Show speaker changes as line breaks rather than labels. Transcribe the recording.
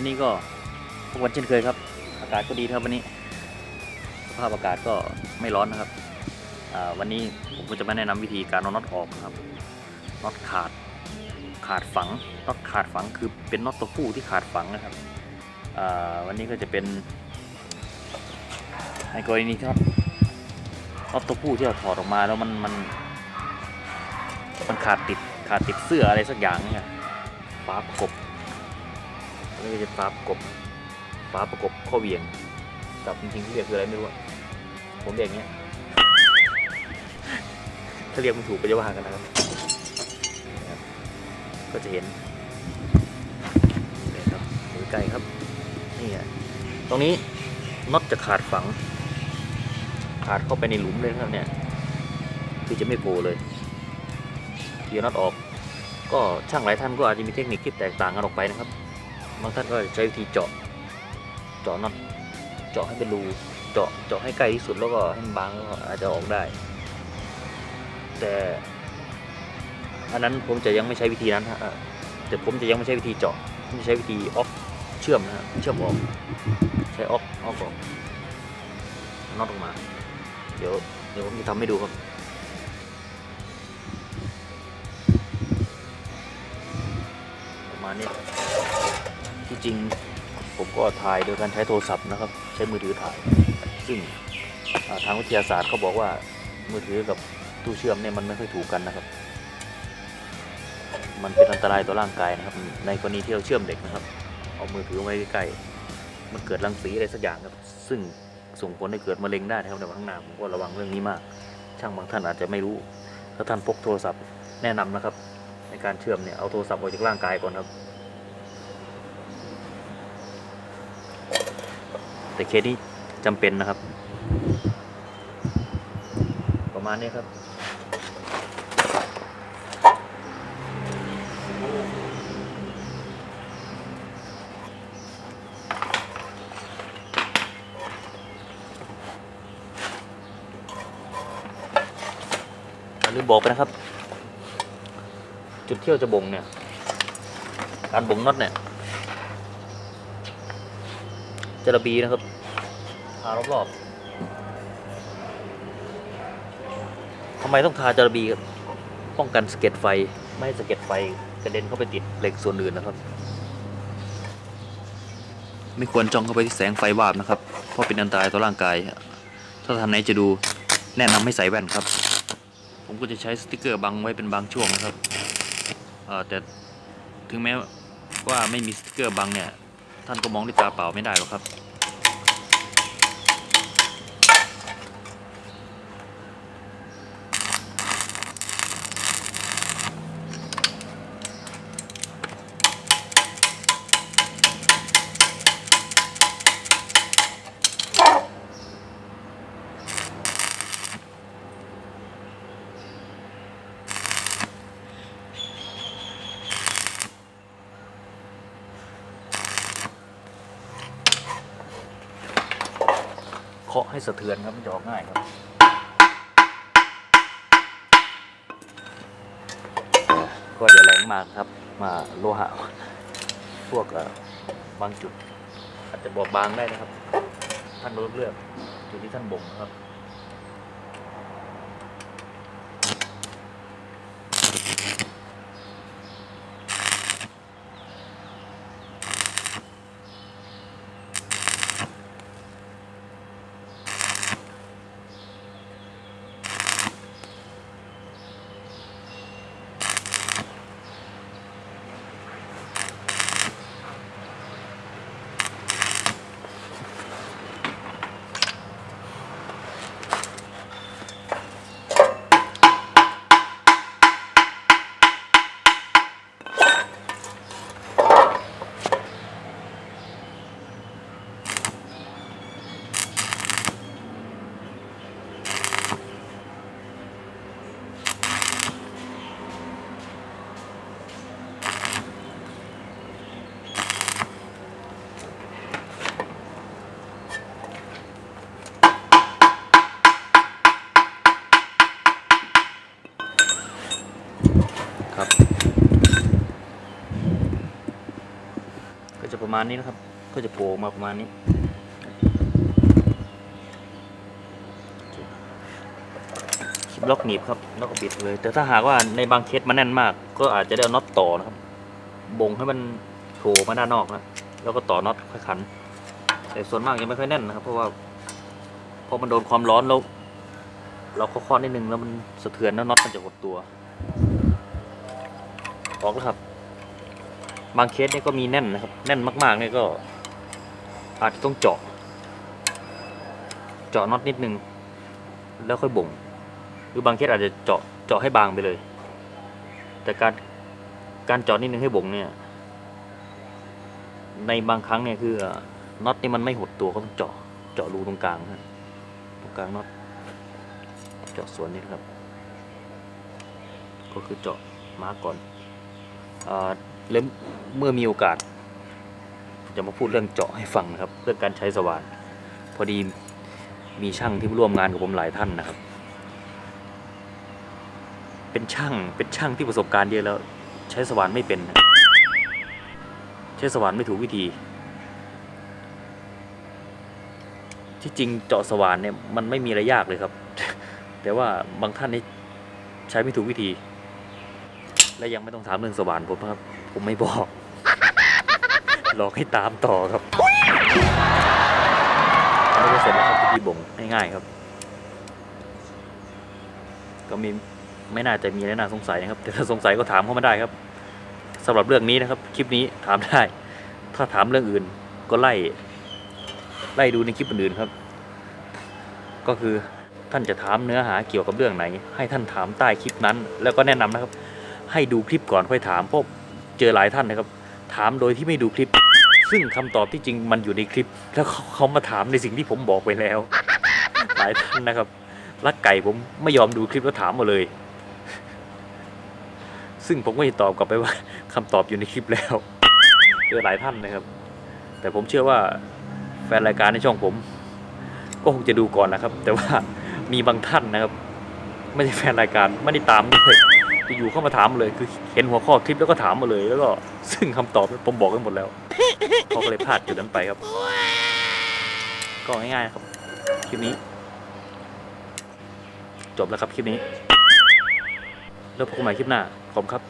วันนี้ก็ทุกวันเช่นเคยครับ อากาศก็ดีครับวันนี้ สภาพอากาศก็ไม่ร้อนนะครับวันนี้ผมจะมาแนะนำวิธีการเอาน็อตออกนะครับน็อตขาดขาดฝังน็อตขาดฝังคือเป็นน็อตตัวผู้ที่ขาดฝังนะครับวันนี้ก็จะเป็นในกรณีที่น็อตน็อตตัวผู้ที่เราถอดออกมาแล้วมันมันมันขาดติดขาดติดเสื้ออะไรสักอย่างเนี่ยฝาประกบ นี่ก็จะฝาประกบฝาประกบข้อเวียงกับจริงๆที่เรียกคืออะไรไม่รู้อะผมเรียกอย่างเงี้ยถ้าเรียกมันถูกก็จะว่ากันนะครับนะครับก็จะเห็นนี่ครับดูใกล้ครับ นี่อะตรงนี้น็อตจะขาดฝัง ขาดเข้าไปในหลุมเลยครับเนี่ย คือจะไม่โผล่เลยเกียร์น็อตออก ก็ช่างหลายท่านก็อาจจะมีเทคนิคที่แตกต่างกันออกไปนะครับ บางท่านก็ใช้วิธีเจาะ เจาะน็อตเจาะให้เป็นรูเจาะเจาะให้ใกล้ที่สุดแล้วก็ให้มันบางแล้วก็อาจจะออกได้ แต่อันนั้นผมจะยังไม่ใช้วิธีนั้นฮะแต่ผมจะยังไม่ใช้วิธีเจาะผมจะใช้วิธีออกเชื่อมนะเชื่อมออก ใช้ออกออกออกน็อตออกมา เดี๋ยวเดี๋ยวผมจะทำให้ดูครับประมาณนี้ ที่จริงผมก็ถ่ายโดยการใช้โทรศัพท์นะครับ ใช้มือถือถ่าย ซึ่งทางวิทยาศาสตร์เขาบอกว่ามือถือกับตู้เชื่อมเนี่ยมันไม่ค่อยถูกกันนะครับ มันเป็นอันตรายต่อร่างกายนะครับ ในกรณีที่เราเชื่อมเด็กนะครับ เอามือถือไว้ใกล้ๆมันเกิดรังสีอะไรสักอย่างครับ ซึ่งส่งผลให้เกิดมะเร็งได้นะครับในวันข้างหน้าผมก็ระวังเรื่องนี้มาก ช่างบางท่านอาจจะไม่รู้ ถ้าท่านพกโทรศัพท์แนะนำนะครับ ในการเชื่อมเนี่ยเอาโทรศัพท์ออกจากร่างกายก่อนครับ แต่เคสนี้จำเป็นนะครับ ประมาณนี้ครับ ลืมบอกไปนะครับ จุดเที่ยวจะบ่งเนี่ย การบ่งน็อตเนี่ย จระบีนะครับทารอบๆทำไมต้องทาจระบีครับป้องกันสะเก็ดไฟไม่ให้สะเก็ดไฟกระเด็นเข้าไปติดเหล็กส่วนอื่นนะครับ ไม่ควรจ้องเข้าไปที่แสงไฟวาบนะครับ เพราะเป็นอันตรายต่อร่างกาย ถ้าท่านไหนจะดูแนะนำให้ใส่แว่นครับ ผมก็จะใช้สติกเกอร์บังไว้เป็นบางช่วงนะครับเอ่อแต่ถึงแม้ว่าไม่มีสติกเกอร์บังเนี่ย ท่านก็มองด้วยตาเปล่าไม่ได้หรอกครับ ให้สะเทือนครับมันจะออกง่ายครับก็อย่าแรงมากครับ มาโลหะ พวกบางจุด อาจจะบอบบางได้นะครับ ท่านเลือกเลือกจุดที่ท่านบ่งนะครับ ครับ ก็จะประมาณนี้นะครับ ก็จะโผล่มาประมาณนี้คลิปล็อกหนีบครับแล้วก็ปิดเลย แต่ถ้าหากว่าในบางเคสมันแน่นมาก ก็อาจจะได้เอาน็อตต่อนะครับ บ่งให้มันโผล่มาด้านนอกนะแล้วก็ต่อน็อตค่อยขัน แต่ส่วนมากยังไม่ค่อยแน่นนะครับ เพราะว่าพอมันโดนความร้อนแล้วเราเคาะๆนิดนึงแล้วมันสะเทือนแล้วน็อตมันจะหดตัว ออกแล้วครับ บางเคสเนี่ยก็มีแน่นนะครับ แน่นมากๆเนี่ยก็ อาจจะต้องเจาะ เจาะน็อตนิดนึง แล้วค่อยบ่ง หรือบางเคสอาจจะเจาะเจาะให้บางไปเลย แต่การการเจาะนิดนึงให้บ่งเนี่ย ในบางครั้งเนี่ยคือน็อตนี่มันไม่หดตัวก็ต้องเจาะเจาะรูตรงกลางนะตรงกลางน็อตเจาะส่วนนี้ครับ ก็คือเจาะมากก่อน แล้วเมื่อมีโอกาส จะมาพูดเรื่องเจาะให้ฟังนะครับเรื่องการใช้สว่านพอดีมีช่างที่ร่วมงานกับผมหลายท่านนะครับ เป็นช่างเป็นช่างที่ประสบการณ์เยอะแล้ว ใช้สว่านไม่เป็น ใช้สว่านไม่ถูกวิธี ที่จริงเจาะสว่านเนี่ยมันไม่มีอะไรยากเลยครับ แต่ว่าบางท่านนี่ใช้ไม่ถูกวิธี และยังไม่ต้องถามเรื่องสว่านผมครับ ผมไม่บอก หลอกให้ตามต่อครับอันนี้เสร็จแล้วครับพิธีบ่งง่ายๆครับ ก็มีไม่น่าจะมีอะไรน่าสงสัยนะครับ แต่ถ้าสงสัยก็ถามเข้ามาได้ครับสำหรับเรื่องนี้นะครับ คลิปนี้ถามได้ ถ้าถามเรื่องอื่นก็ไล่ ไล่ดูในคลิปอื่นๆครับ ก็คือท่านจะถามเนื้อหาเกี่ยวกับเรื่องไหน ให้ท่านถามใต้คลิปนั้น แล้วก็แนะนำนะครับ ให้ดูคลิปก่อนค่อยถามเพราะเจอหลายท่านนะครับ ถามโดยที่ไม่ดูคลิป ซึ่งคำตอบที่จริงมันอยู่ในคลิป แล้วเขามาถามในสิ่งที่ผมบอกไปแล้ว หลายท่านนะครับลักไก่ผมไม่ยอมดูคลิปแล้วถามมาเลย ซึ่งผมก็จะตอบกลับไปว่าคำตอบอยู่ในคลิปแล้วเจอหลายท่านนะครับ แต่ผมเชื่อว่าแฟนรายการในช่องผม ก็คงจะดูก่อนนะครับ แต่ว่ามีบางท่านนะครับ ไม่ใช่แฟนรายการไม่ได้ตามด้วย อยู่เข้ามาถามมาเลย คือเห็นหัวข้อคลิปแล้วก็ถามมาเลย แล้วก็ซึ่งคำตอบผมบอกกันหมดแล้วเขาก็เลยพลาดจุดนั้นไปครับ ก็ง่ายๆครับคลิปนี้ จบแล้วครับคลิปนี้ แล้วพบกันใหม่คลิปหน้าขอบคุณครับ